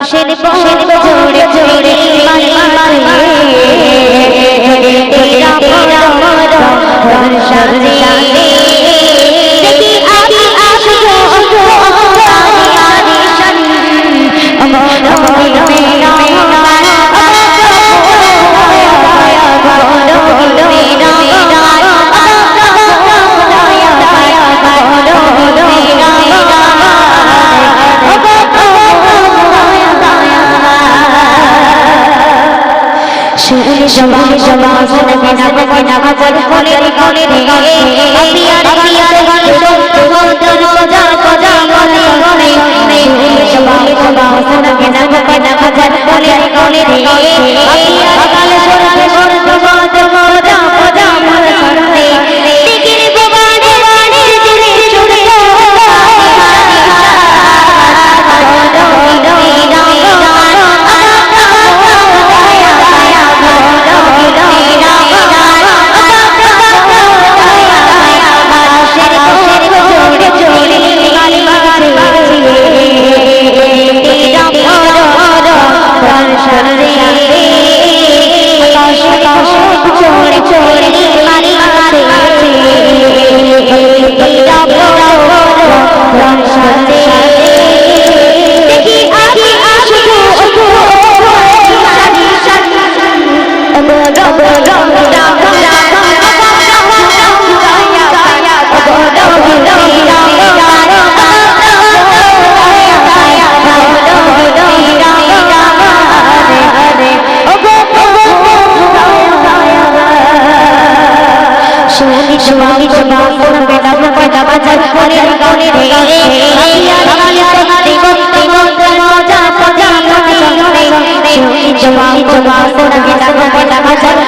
শের শের জোড়ে জোড়ে মারে মারে তেরা পরা মরা দর্শন দিলে শুনি সবাই সবাই শুনে কেনা কেনা বাজার কোলে কোলে রে আমি আর গান শুনতে মধুর মজা মজা মনে শুনি শুনি শুনি শুনি বেটা বেটা